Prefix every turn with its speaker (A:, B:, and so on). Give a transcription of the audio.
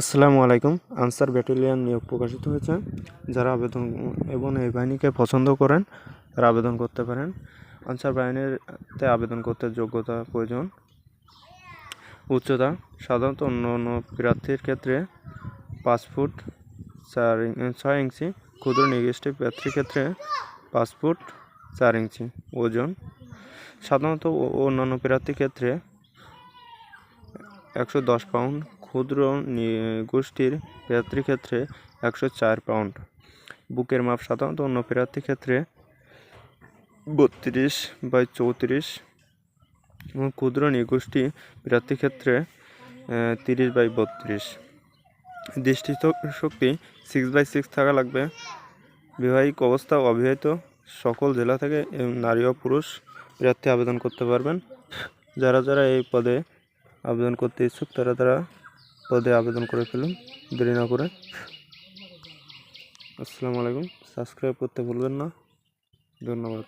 A: আসসালামু আলাইকুম। Answer battalion নিয়োগ প্রকাশিত হয়েছে। যারা আবেদন এবং এই বাহিনীকে পছন্দ করেন, তারা আবেদন করতে পারেন। আনসার বাহিনীতে আবেদন করতে যোগ্যতা প্রয়োজন। উচ্চতা, সাধারণত অন্য অন্য প্রার্থীর ক্ষেত্রে পাঁচ ফুট চার ছয় ইঞ্চি, ক্ষুদ্র নির্দিষ্ট প্রার্থীর ক্ষেত্রে পাঁচ ফুট চার ইঞ্চি ওজন। সাধারণত অন্যান্য প্রার্থীর ক্ষেত্রে একশো দশ পাউন্ড ক্ষুদ্র গোষ্ঠীর প্রার্থীর ক্ষেত্রে একশো চার পাউন্ড। বুকের মাপ সাধারণত অন্য প্রার্থীর ক্ষেত্রে বত্রিশ বাই চৌত্রিশ এবং ক্ষুদ্র নিগোষ্ঠী প্রার্থীর ক্ষেত্রে তিরিশ বাই বত্রিশ। দৃষ্টি শক্তি সিক্স বাই সিক্স থাকা লাগবে। বিবাহিক অবস্থা অবিবাহিত সকল জেলা থেকে নারী ও পুরুষ প্রার্থী আবেদন করতে পারবেন। যারা যারা এই পদে আবেদন করতে ইচ্ছুক, তারা তারা পদে আবেদন করে ফেলুন দেরি না করে। আসসালামু আলাইকুম। সাবস্ক্রাইব করতে ভুলবেন না। ধন্যবাদ।